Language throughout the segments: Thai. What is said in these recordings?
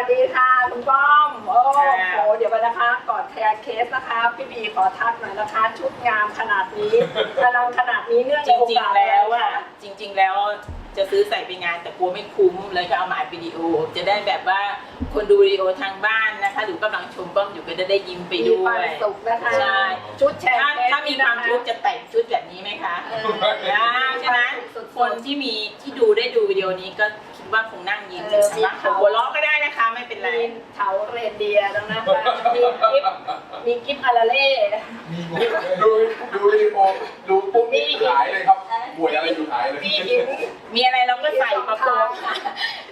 วัสดีค่ะ คุณป้อม โอ้ค่ะโห เดี๋ยวกันนะคะ ก่อนแคร์เคสนะคะ พี่บีขอทักหน่อยนะคะ ชุดงามขนาดนี้อลังขนาดนี้เนื่องจในโอริงกาสๆแล้วอะไรอะคะจริง ๆ แล้วจะซื้อใส่ไปงานแต่กลัวไม่คุ้มเลยก็เอามาอัดวิดีโอ จะได้แบบว่าคนดูวิดีโอทางบ้านนะคะ หรือกำลังชมป้อมอยู่ก็จะได้ยิ้มไปมีด้คววามยสุขนะคะ ใช่ชุดแชร์ถ้าเคสถ้ามีความนี่นะคะทุกข์จะแต่งชุดแบบนี้ไหมคะเออ นะฉะนั้นสุดๆ คนที่มีที่ดูได้ดูวิดีโอนี้ก็คิดว่าคงนั่งยิ้มเออสามารถหัวเราะก็ได้นะคะ ไม่เป็นไร มีเถาเรนเดียร์แล้วนะคะมีกิฟมีกิฟอาราเล่ ดูดูวิดีโอดูปุ๊บนี่ขายเลยครับป่วยอะไรอยู่ขายเลย มีหินมีอะไรเราก็ใส่ประโคมค่ะ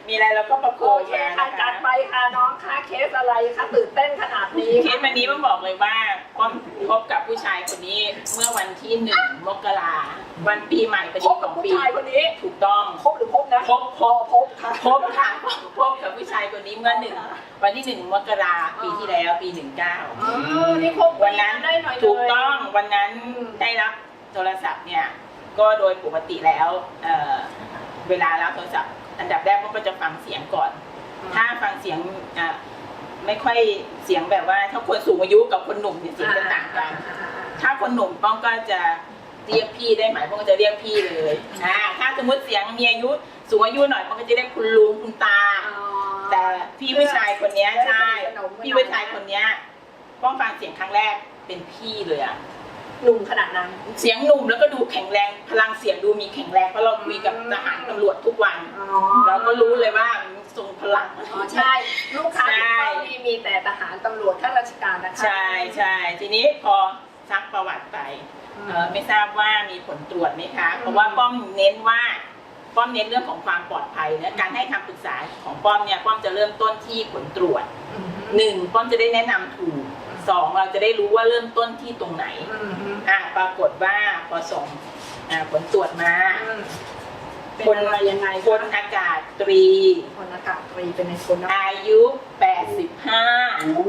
มีอะไรเราก็ประโคโอมเคมาค่ะนะจัคะดไปค่ะน้องค่ะเคสอะไรคะตื่นเต้นขนาดนี้เคสวันนี้ต้องบอกเลยว่าป้อม พบกับผู้ชายคนนี้เมื่อวันที่หนึ่งมกราวันปีใหม่พอคดีบขกับองผู้ปีชายคนนี้ถูกต้อง คบหรือพบนะพบพบ พบค่ะ พบค่ะพบกับผู้ชายคนนี้เมื่อหนึ่งวันที่หนึ่งมกราปีที่แล้วปีหนึ่งเก้าอ๋อนี่คบวันนั้นได้หน่อยเลยถูกต้องวันนั้นอืมได้รับโทรศัพท์เนี่ย ก็โดยปกติแล้วเอ่อเวลารับโทรศัพท์ อันดับแรกก็จะฟังเสียงก่อน ถ้าฟังเสียงอะ ไม่ค่อยเสียงแบบว่าถ้าคนสูงอายุกับคนหนุ่มเนี่ยเสียงจะต่างกัน ถ้าคนหนุ่มป้องก็จะเรียกพี่ได้ไหมป้องก็จะเรียกพี่เลยอ่าถ้าสมมติเสียงมีอายุสูงอายุหน่อยป้องก็จะเรียกคุณลุงคุณตา แต่พี่ผู้ชายคนเนี้ยใช่พี่ผู้ชายคนเนี้ยป้องฟังเสียงครั้งแรกเป็นพี่เลยอะหนุ่มขนาดนั้น เสียงหนุ่มแล้วก็ดูแข็งแรง พลังเสียงดูมีแข็งแรงเพราะเราคุยกับทหารตำรวจทุกวัน เราก็รู้เลยว่ามันทรงพลัง อ๋อใช่ ลูกค้าใช่ ที่มีมีแต่ทหารตำรวจข้าราชการนะคะ ใช่ใช่ทีนี้พอซักประวัติไปอืม เอ่อไม่ทราบว่ามีผลตรวจไหมคะ เพราะว่าป้อมเน้นว่าป้อมเน้นเรื่องของความปลอดภัยนะการให้คำปรึกษาของป้อมเนี่ยป้อมจะเริ่มต้นที่ผลตรวจอืม หนึ่งป้อมจะได้แนะนำถูกสองเราจะได้รู้ว่าเริ่มต้นที่ตรงไหนอืมอืมอะปรากฏว่าพอส่งอะผลตรวจมา อืม เป็นอะไรยังไงคนอากาศตรีคนอากาศตรีเป็นในคนนะอายุ 85 โอ้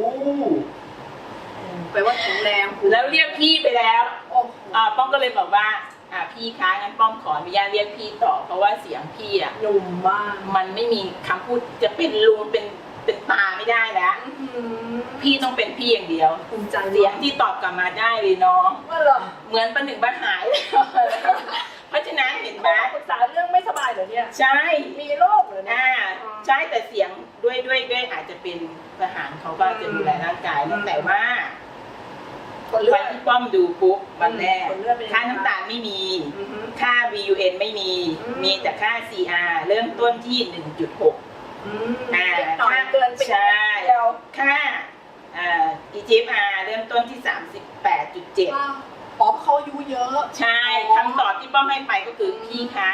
แปลว่าแข็งแรงแล้วเรียกพี่ไปแล้วโอ้โหอ่าป้อมก็เลยบอกว่าอ่าพี่คะงั้นป้อมขออนุญาตเรียกพี่ต่อ เพราะว่าเสียงพี่อะหนุ่มมากมันไม่มีคำพูดจะเป็นลุงเป็นเป็นตาไม่ได้แล้ว อื้อหือพี่ต้องเป็นพี่อย่างเดียว ภูมิใจเสียงที่ตอบกลับมาได้เลยน้อง ว่าเหรอเหมือนประหนึ่งประหายเลย ใช่มีโรคเหรอเนี่ยอ่าใช่แต่เสียงด้วยด้วยด้วยอาจจะเป็นทหารเขาก็จะดูแลร่างกายแล้วแต่ว่าคนเลืวัอนดที่ป้อมดูปุ๊บวันแรกผลเลือดเป็นยังไง ค่าน้ำตาลไม่มี อือหือค่า VUN ไม่มี อืม มีแต่ค่า CR เริ่มต้นที่ 1.6 อืมอ่านิดหน่อยเกินไปใช่เดียวค่าเอ่อ EGFR เริ่มต้นที่ 38.7 ว้าวอ๋อเพราะเขาอายุเยอะ ใช่อ๋อคำตอบที่ป้อมให้ไปก็คืออม พี่คะ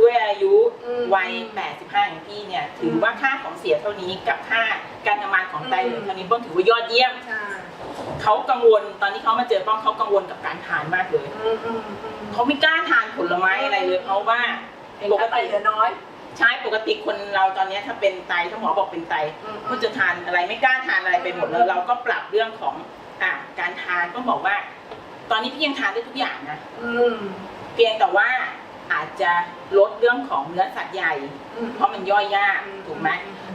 ด้วยอายุอืมวัย 85อย่างพี่เนี่ย ถือว่าค่าของเสียเท่านี้กับค่าการทำงานของไตเหลืองเท่านี้ป้อมถือว่ายอดเยี่ยม ใช่เขากังวลตอนที่เขามาเจอป้อมเขากังวลกับการทานมากเลย อืมอืมอืมเขาไม่กล้าทานผลไม้อะไรเลย เพราะว่าเห็นปกกระไตติเหลือน้อย ใช่ปกติคนเราตอนเนี้ยถ้าเป็นไตถ้าหมอบอกเป็นไตอืม ก็จะทานอะไรไม่กล้าทานอะไรไปหมดแล้วเราก็ปรับเรื่องของอะการทานก็บอกว่า ตอนนี้พี่ยังทานได้ทุกอย่างนะ อืม เพียงแต่ว่า อาจจะลดเรื่องของเนื้อสัตว์ใหญ่อืมเพราะมันย่อยยากอืมถูกไหม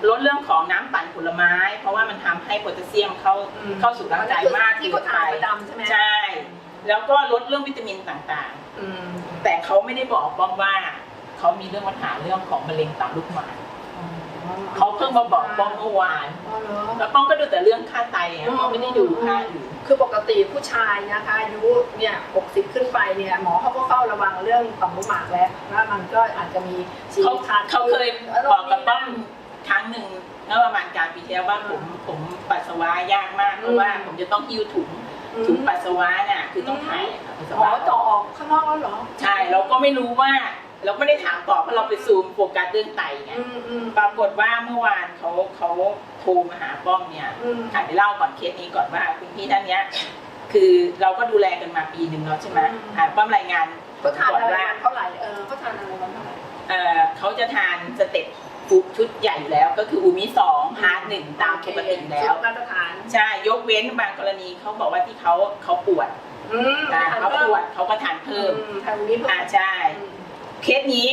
ลดเรื่องของน้ำปั่นผลไม้ เพราะว่ามันทำให้โพแทสเซียมเข้าอืมเข้าสู่ร่างกายมากที่เกิเขานทาไปนประจำใช่ไหมใช่ แล้วก็ลดเรื่องวิตามินต่างอืมๆแต่เขาไม่ได้บอกป้อมว่าเขามีเรื่องปัญหาเรื่องของมะเร็งต่อมลูกหมากเขาเพิ่งมาบอกป้อมเมื่อวานอ๋อเหรอแล้วป้อมก็ดูแต่เรื่องค่าไตอะอืมป้อมไม่ได้ดูค่าอื่น คือปกติผู้ชายนะคะอายุเนี่ย60ขึ้นไปเนี่ยหมอเขาก็เฝ้าระวังเรื่องต่อมลูกหมากแล้วว่ามันก็อาจจะมีฉีเขากขาดเขาเคยอารบมอกณ์กับป้อมนี้ครั้งหนึ่งเมื่อประมาณกลารปีที่แล้วว่าผมผมปัสสาวะยากมากเพอืราะมว่าผมจะต้องหิ้วถุงอืมถุงปัสสาวะน่ะคือต้องถ่ายปัสสาอ๋อวะเจาะออกข้างนอกแล้วเหรอ ใช่เราก็ไม่รู้ว่า เราไม่ได้ถามต่อเพราะเราไปซูมโฟกัสเรื่องไตไงอืมอืม ปรากฏว่าเมื่อวานเขาเขาโทรมาหาป้อมเนี่ยอืมค่ะเดี๋ยวเล่าก่อนเคสนี้ก่อนว่าคุณพี่ท่านเนี้ย คือเราก็ดูแลกันมาปีหนึ่งแล้วใช่ไหมอืม อ่าป้อมรายงานเขาทานก่อนอะไรว่า วันเท่าไหร่เออเขาทานอะไรวันเท่าไหร่ เอ่อเขาจะทานสเต็ปฟุกชุดใหญ่อยู่แล้วก็คืออูมิสองฮาร์ดหนึ่งตามปกติแล้วชุดมาตรฐานใช่ ยกเว้นบางกรณีเขาบอกว่าที่เขาเขาปวดอืมอ่าทานเขาเพิ่ปมวดเขาก็ทานเพิ่มอืทานวันนี้เพิ่ม อ่าใช่ อืม เคสนี้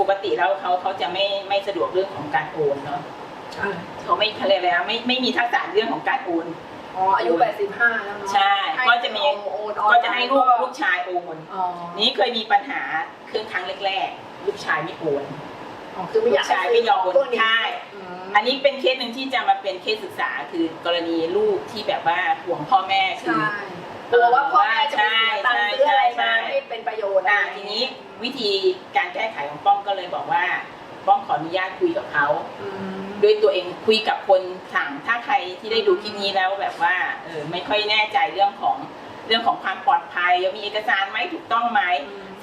ปกติแล้วเขาเขาจะไม่ไม่สะดวกเรื่องของการโอนเนาะอ่าเขาไม่เขาเรียกอะไรนะไม่ไม่มีทักษะเรื่องของการโอน อ๋ออายุ 85 แล้วเนาะใช่ ก็จะมีโอนออนก็จะให้ลูกไน์ลูกชายโอนอ๋อนี้เคยมีปัญหาเครื่องครั้งแรกๆ ลูกชายไม่โอนอ๋อคือไม่อยากลูกชายไม่ยอมโอนพวกนี้ใช่อืมอันนี้เป็นเคสหนึ่งที่จะมาเป็นเคสศึกษาคือกรณีลูกที่แบบว่าห่วงพ่อแม่คือใช่ กลัวว่าพ่อแม่จะไปเสียตังค์ซื้ออะไรใช่มาใช่ที่เป็นประโยชน์อ่าทีนี้วิธีการแก้ไขของป้อมก็เลยบอกว่า ป้อมขออนุญาตคุยกับเขาอืมด้วยตัวเองคุยกับคนสั่งถ้าใครที่ได้ดูคลิปนี้แล้วแบบว่าเออไม่ค่อยแน่ใจเรื่องของเรื่องของความปลอดภัยมีเอกสารไหมถูกต้องไหม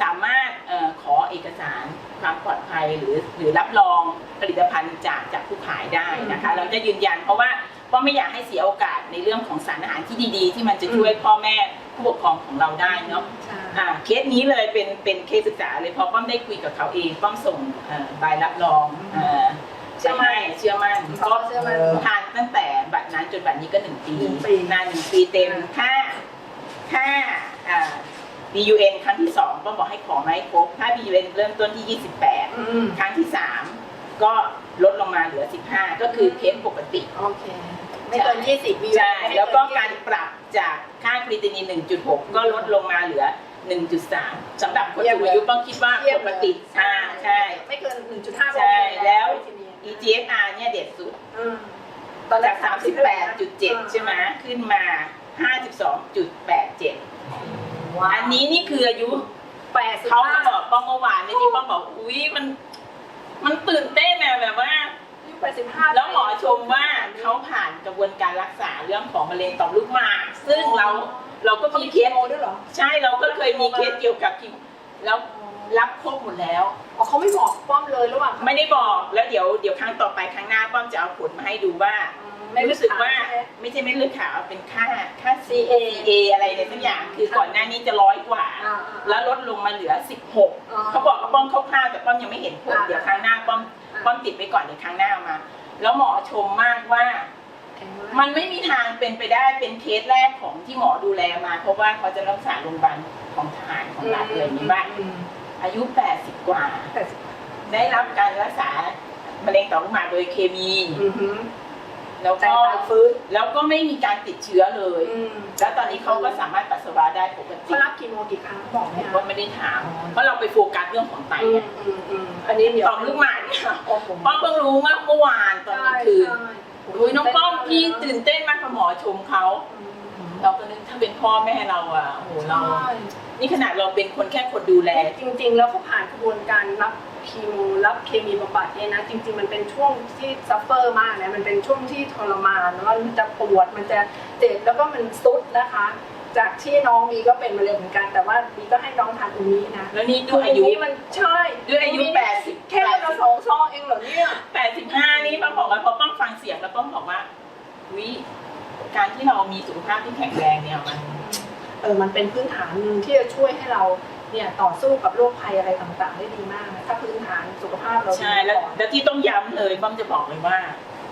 สามารถเออขอเอกสารความปลอดภัยหรือหรือรับรองผลิตภัณฑ์จากจากผู้ขายได้นะคะ เราจะยืนยันเพราะว่า ป้อมไม่อยากให้เสียโอกาสในเรื่องของสารอาหารที่ดีๆ ที่มันจะช่วยพ่อแม่ผู้ปกครองของเราได้เนาะใช่อ่าเคสนี้เลยเป็นเป็นเคสศึกษาเลยพอป้อมได้คุยกับเขาเองป้อมส่งเอ่อใบรับรองเอ่อเชื่อมั่นให้เชื่อมั่นเขาก็เชื่อมั่นทานตั้งแต่บัตรนั้นจนบัตรนี้ก็หนึ่งปีหนึ่งปีนานหนึ่งปีเต็มอ่าค่าค่าอ่า BUN ครั้งที่สองก็บอกให้ขอมาให้ครบค่า BUN เริ่มต้นที่ 28อืมครั้งที่สาม ก็ลดลงมาเหลือ 15 ก็คือเคสปกติ โอเค ไม่เกิน20วิใช่ แล้วก็การปรับจากค่าครีตินิน1.6 ก็ลดลงมาเหลือ 1.3สำหรับคนสูงอายุต้องคิดว่าปกติอ่าใช่ ไม่เกิน 1.5ใช่ แล้วทีนี้ EGFR เนี่ยเด็ดสุดอืมตอนแรจากก38.7 ใช่ไหมขึ้นมา 52.87ว้าวอันนี้นี่คืออายุแปดสิบเขาก็ห้าบอกป้องเมื่อวานเนี่ยที่ป้องบอก อุ้ยมัน มันตื่นเต้นอะแบบว่า อายุแปดสิบห้าแล้วหมอชมว่าเขาผ่านกระบวนการรักษาเรื่องของมะเร็งต่อมลูกหมาก ซึ่งเราเราก็เขามีมีเคเคส โมด้วยเหรอ ใช่เราก็เคยมีเคสเกี่ยวกับคิมแล้วรับครบหมดแล้ว อ๋อเขาไม่บอกป้อมเลยระหว่าง ไม่ได้บอกแล้วเดี๋ยวเดี๋ยวครั้งต่อไปครั้งหน้าป้อมจะเอาผลมาให้ดูว่า ไม่รู้สึกว่าไม่ใช่เม็ดเลือดขาวเป็นค่าค่า CA A อะไรในสักอย่างคือก่อนหน้านี้จะร้อยกว่าอ่าแล้วลดลงมาเหลืออ๋อ16 เขาบอกว่าป้อมคร่าวๆแต่ป้อมยังไม่เห็นผลอ่าเดี๋ยวครั้งหน้าป้อมอ่าป้อมติดไปก่อนเดี๋ยวครั้งหน้ามา แล้วหมอชมมากว่า มันไม่มีทางเป็นไปได้เป็นเคสแรกของที่หมอดูแลมา เพราะว่าเขาจะรักษาโรงพยาบาลของทหารของรัฐเลยางนี้ว่าอืมอายุ 80 กว่าแต่สิบได้รับการรักษามะเร็งต่อมลูกหมากโดยเคมีอือหือ แล้วใจก็ตายฟื้นแล้วก็ไม่มีการติดเชื้อเลย อืมแล้วตอนนี้เขาก็สามารถปัสสาวะได้ปกติเขารับกี่โมงกี่ครั้งบอกไหมผมคะก็ไม่ได้ถามอ๋อเพราะเราไปโฟกัสเรื่องของไตอืไงมอืมอืมอันนี้เดี๋ยวต่อมลูกหมากเนี่ยโอ้โหป้อมเพิ่งรู้เมื่อเมื่อวานตอนกลางคืนใช่อุ้ยน้องป้อมพี่ตื่นเต้นมากกับหมอชมเขาอืมเราก็นึกถ้าเป็นพ่อแม่เราอะโอ้โหเรา ใช่ นี่ขนาดเราเป็นคนแค่คนดูแล จริงๆ แล้วเขาผ่านกระบวนการรับคีโมรับเคมีบำบัดเนี่ยนะจริง ๆ มันเป็นช่วงที่ซัฟเฟอร์มากนะมันเป็นช่วงที่ทรมานแล้วมันจะปวดมันจะเจ็บแล้วก็มันซุดนะคะ จากที่น้องมีก็เป็นมะเร็งเหมือนกัน แต่ว่ามีก็ให้น้องทานอูมินะแล้วนี่ด้วยอายุ นี้มันใช่ด้วยอายุ80แค่วันละสองซองเองเหรอเนี่ย85นี่ป้อมบอกว่าพอป้อมฟังเสียงแล้วป้อมบอกว่าวิการที่เรามีสุขภาพที่แข็งแรงเนี่ยมัน เออมันเป็นพื้นฐานหนึ่งที่จะช่วยให้เรา เนี่ยต่อสู้กับโรคภัยอะไรต่างๆ ได้ดีมากนะถ้าพื้นฐานสุขภาพเราดีใช่แล้วก่อนแล้วที่ต้องย้ำเลยป้อมจะบอกเลยว่า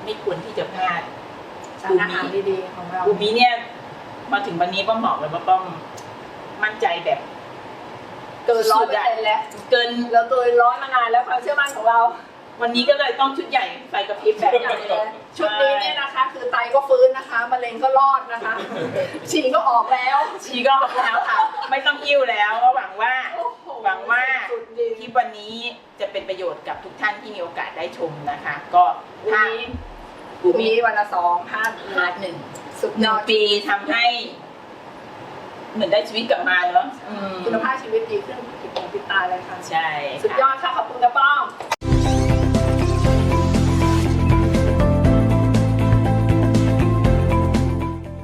ไม่ควรที่จะพลาดสารอาหารดีๆของเราอูมิเนี่ยมาถึงวันนี้ป้อมบอกเลยว่าป้อมมั่นใจแบบ เกินร้อยเปอร์เซ็นต์แล้วเกินเราเกินร้อยมานานแล้วความเชื่อมั่นของเรา วันนี้ก็เลยต้องชุดใหญ่ไฟกระพริบแบบอย่างนี้นี้ชุดนี้เนี่ยนะคะ คือไตก็ฟื้นนะคะมะเร็งก็รอดนะคะฉี่ก็ออกแล้วชีก็ออกแล้วค่ะ ไม่ต้องยิ้วแล้วก็หวังว่าโอ้โหวังว่าสุดๆดีคลิปวันนี้จะเป็นประโยชน์กับทุกท่านที่มีโอกาสได้ชมนะคะ ก็วันถ้านี้อูวันมินี้วันละสองพาร์ทพาร์ทหนึ่งสุดหยนึ่องดปีทำให้ เหมือนได้ชีวิตกลับมาเนาะอืมคุณภาพชีวิตดีขึ้นติดหูติดตาเลยค่ะ ใช่ สุดยค่ะอดค่ะ ขอบคุณกระป้อง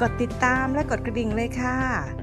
กดติดตามและกดกระดิ่งเลยค่ะ